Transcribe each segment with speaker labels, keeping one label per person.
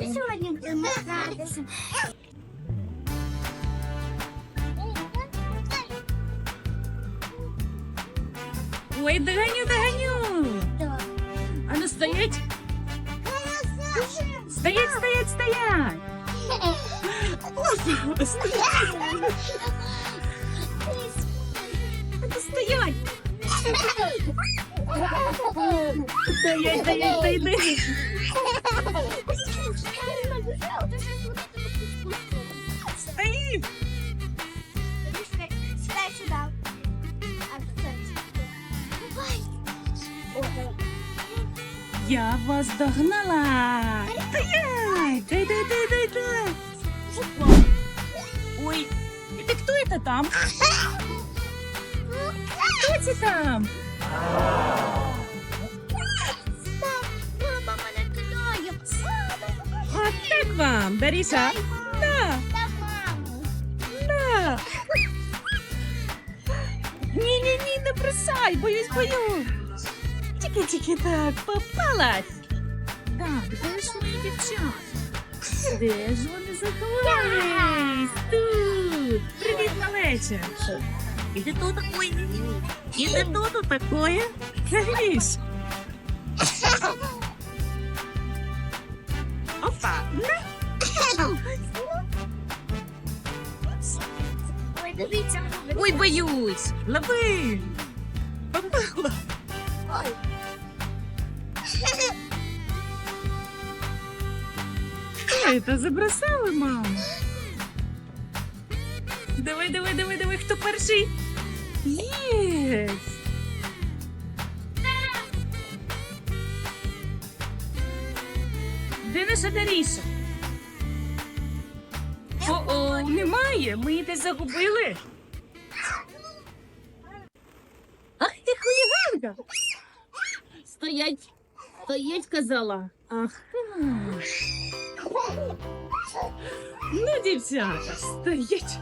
Speaker 1: Сьогодні будемо гратися.
Speaker 2: Ой, доганю, доганю. А ну стоять. Стоять, стоять, стоять. Стоять. Стоять, стоять, стоять.
Speaker 1: А. Давай.
Speaker 2: Я вас догнала. Стоять. Дай, дай, дай, дай, дай. Ой, это кто это там? Кто это там? Так вам, Даріса. Да, да. Ні-ні-ні, не бросай, боюсь, боюсь. Тільки-тільки так, попалась. Так, де ж мої дівчата? Де ж вони заховались? Тут. Привіт, малеча. І ти тут такое? І ти тут такое? Гріш.
Speaker 1: дивіться.
Speaker 2: Ой, боюсь. Лови. Попала.
Speaker 1: Ой.
Speaker 2: Що это забросали, маму? Давай, давай, давай, давай, хто перший? Єс! Де наша Даріша? О-о, немає. Ми її десь загубили. Ах ти хуліганка! Стоять, стоять, казала. Ага. Ну, дівчата, стоять.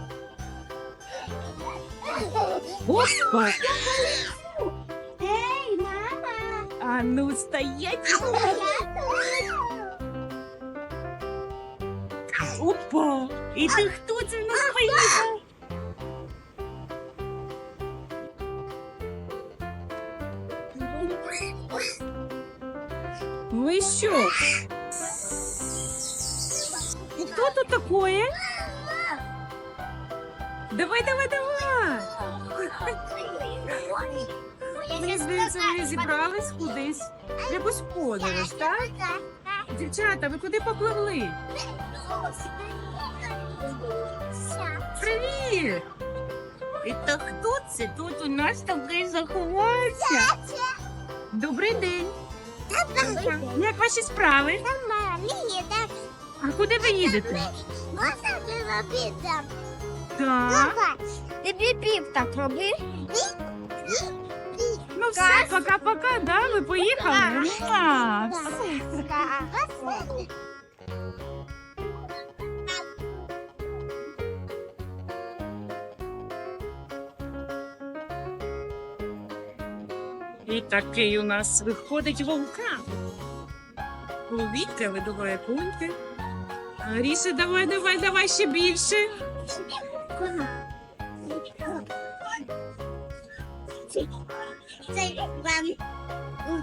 Speaker 2: Опа!
Speaker 1: Ей, мама.
Speaker 2: А ну стоять! І ти хто це в нас поїхав? Ви що? Хто тут такое? Давай, давай, давай! Мені здається, ви зібрались кудись. В якусь подорож, так? Дівчата, ви куди попливли? Привіт! І то хто це тут у нас такий заховався? Добрий день! Як ваші справи?
Speaker 1: Так
Speaker 2: А куди ви їдете?
Speaker 1: можна робити?
Speaker 2: Так.
Speaker 1: Ти біп так роби.
Speaker 2: Ну все, пока-пока, да? Ви поїхали? Муа. І такий у нас виходить вовка. вулкан. Повітря видуває пункти. Ріша, давай, давай, давай ще більше.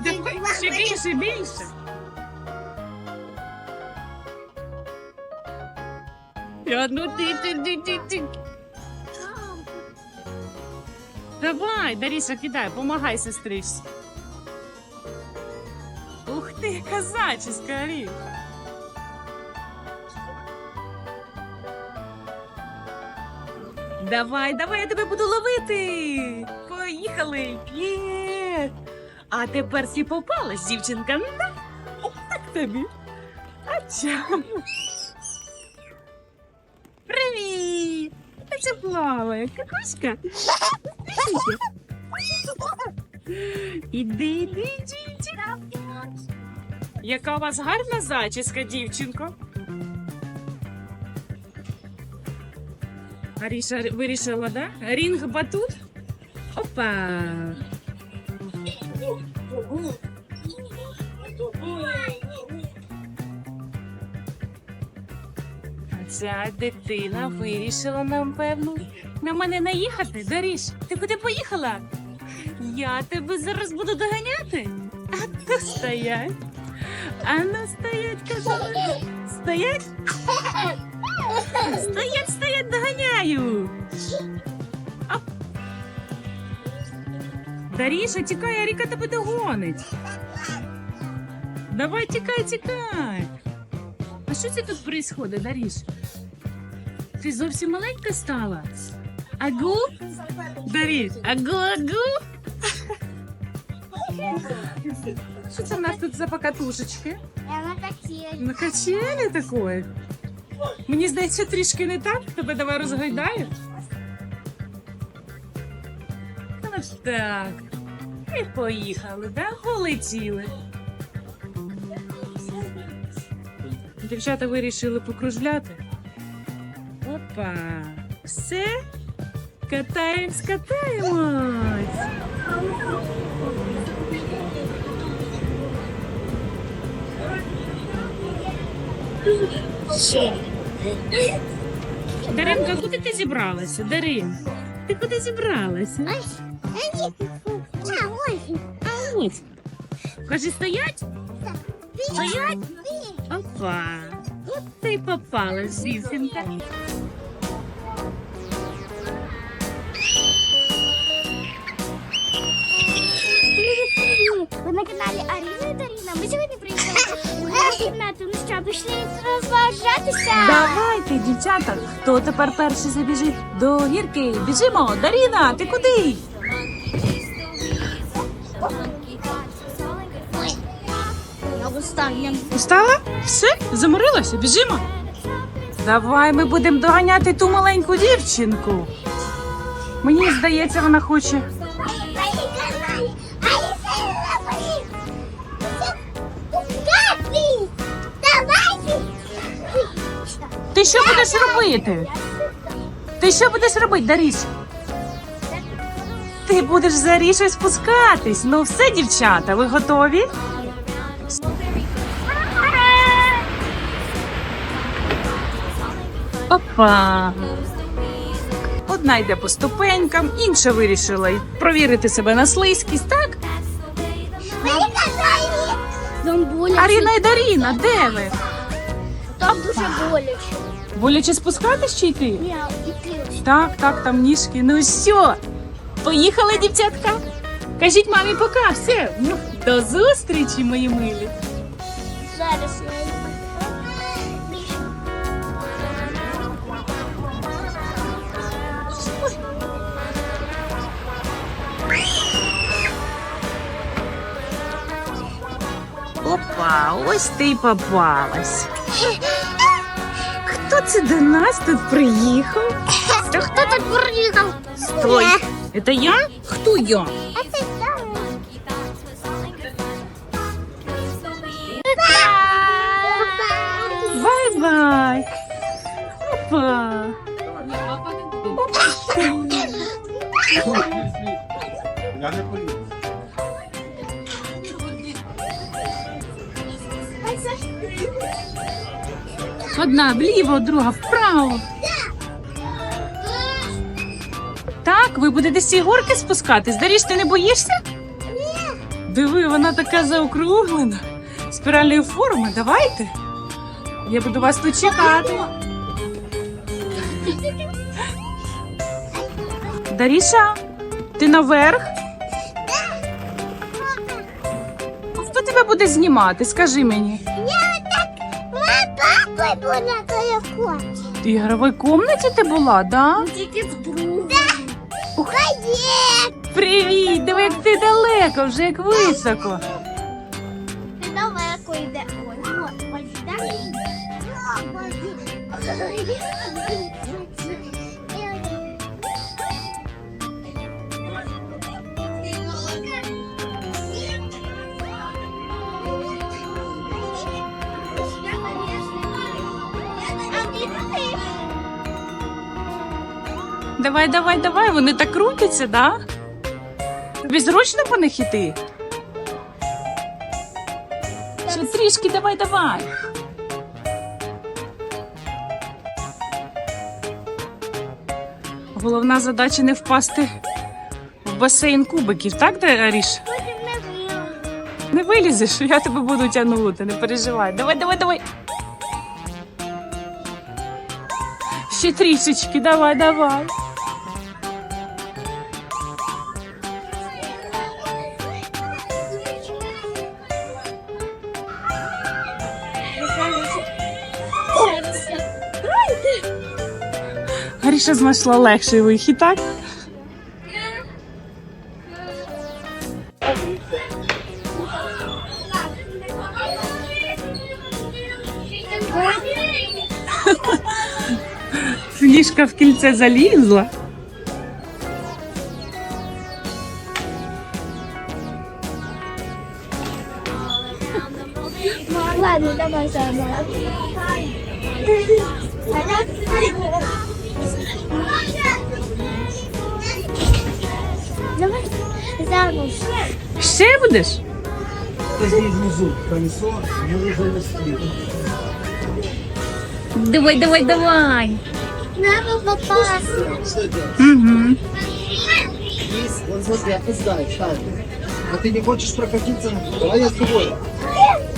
Speaker 2: Давай, ще більше, більше. Ну ти, ти, ти, ти, ти. Давай, Даріша, кидай, помагай сестричці. Ти, яка зачіска, Давай, давай, я тебе буду ловити. Поїхали. Є. А тепер всі попалась, дівчинка. На. Так тобі. Ача. Привіт! Та це плаває, какуська. Іди, іди, дівчинка. Яка у вас гарна зачіска, дівчинко. Аріша вирішила, да? Рінг батут? Опа! Ця дитина вирішила нам, певно, на мене наїхати. Даріш, ти куди поїхала? Я тебе зараз буду доганяти. А то стоять. А ну стоять, казала. Стоять. Стоять, стоять, доганяю. Оп. Даріша, тікай, Аріка тебе догонить. Давай, тікай, тікай. А що це тут происходит, Даріш? Ти зовсім маленька стала? Агу? Даріш, агу, агу? Що це в нас тут за покатушечки?
Speaker 1: На качелі.
Speaker 2: На качелі такої? Мені здається, трішки не так. Тебе давай розгойдаю. Ну ж так. І поїхали, да? Полетіли. Дівчата вирішили покружляти. Опа. Все. Катаємось, катаємось. Даринка, куди ти зібралася? Дарин, ти куди зібралася?
Speaker 1: А, ось.
Speaker 2: Кажи, стоять? Стоять? Опа. От ти попала.
Speaker 1: Привіт, Ви на каналі Аріна Даріна. Ми сьогодні на. Ну що, пішли розважатися?
Speaker 2: Давайте, дівчата, хто тепер перший забіжить до гірки? Біжимо, Даріна, ти куди?
Speaker 1: Я.
Speaker 2: Устала? Все, заморилася, біжимо. Давай ми будемо доганяти ту маленьку дівчинку. Мені здається, вона хоче. Ти що будеш робити? Ти що будеш робити, Даріш? Ти будеш за Рішою спускатись. Ну все, дівчата, ви готові? Опа. Одна йде по ступенькам, інша вирішила провірити себе на слизькість, так? Аріна і Даріна, де ви?
Speaker 1: Там дуже боляче.
Speaker 2: Боляче спускатись чи йти?
Speaker 1: Я іти.
Speaker 2: Так, так, там ніжки. Ну все. Поїхали, дівчатка. Кажіть мамі пока, все. Ну, До зустрічі, мої милі.
Speaker 1: Зараз я йду.
Speaker 2: Опа, ось ти й попалась. Хто це до нас тут приїхав?
Speaker 1: Та хто тут приїхав?
Speaker 2: Стой. Это я? Хто я?
Speaker 1: Ти сам.
Speaker 2: Бай-бай. Опа.
Speaker 3: Я не поїду.
Speaker 2: Одна вліво, друга вправо. Так, ви будете з цієї горки спускатись. Даріш, ти не боїшся? Ні. Диви, вона така заокруглена. Спіральної форми. Давайте. Я буду вас тут чекати. Даріша, ти наверх? Хто тебе буде знімати? Скажи мені.
Speaker 1: Я так папою була телефон.
Speaker 2: В ігровій комнаті ти була, да?
Speaker 1: Тільки в другу.
Speaker 2: Ух.
Speaker 1: Привіт!
Speaker 2: Привіт! Диви, як ти далеко, вже як високо. Давай, давай, давай, вони так крутяться, да? Тобі зручно по них іти? Ще трішки, давай, давай. Головна задача не впасти в басейн кубиків, так, Аріш?
Speaker 1: Потім не вилазить.
Speaker 2: Не вилізеш, я тебе буду тягнути, не переживай. Давай, давай, давай. Ще трішечки, давай, давай. Аріша знайшла легший вихід, так? Флішка в кільце залізла.
Speaker 1: Ладно, давай заново. Давай заново.
Speaker 2: Ще будеш? Давай, давай, давай.
Speaker 1: Надо попасть.
Speaker 2: Угу.
Speaker 3: Здесь, вот смотри, опоздай, так. А ты не хочешь прокатиться? Давай я с тобой.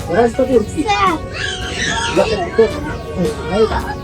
Speaker 3: Давай с тобой. Пи. Я так тоже. А это?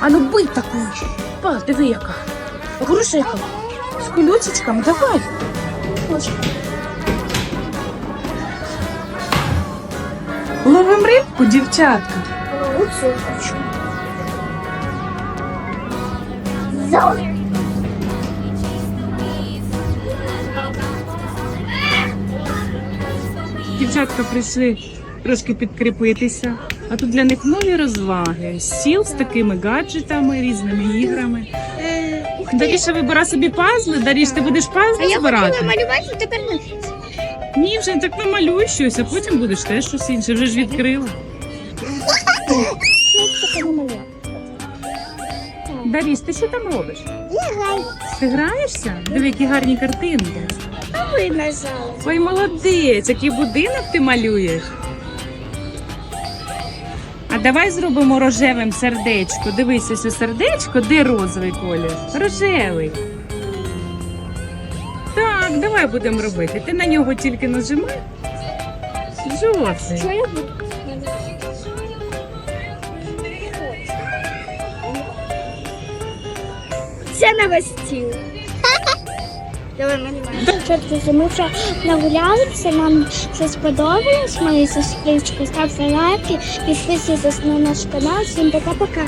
Speaker 2: А ну бий таку. Па, диви яка. Грушика. З колючечками, давай. Ловим рибку, дівчатка.
Speaker 1: Лучше хочу.
Speaker 2: Дівчатка прийшли трошки підкріпитися. А тут для них нові розваги. Стіл з такими гаджетами, різними іграми. Даріша вибира собі пазли. Даріш, ти будеш пазли збирати?
Speaker 1: малювати, тепер.
Speaker 2: Ні, вже так намалюй щось, а потім будеш теж щось інше. Вже ж відкрила. Даріш, ти що там робиш?
Speaker 1: Я граю.
Speaker 2: Ти граєшся? Диви, які гарні картинки.
Speaker 1: Ви нажали.
Speaker 2: Ой, молодець, який будинок ти малюєш. А давай зробимо рожевим сердечко. Дивись, ось у сердечко, де розовий колір? Рожевий. Так, давай будемо робити. Ти на нього тільки нажимай. Жовтий.
Speaker 1: Що я буду? Це на. Давай. Чорти, ми вже нагулялися, нам все сподобалось. Мої сестрички, ставте лайки, підписуйтесь на наш канал. Всім пока-пока.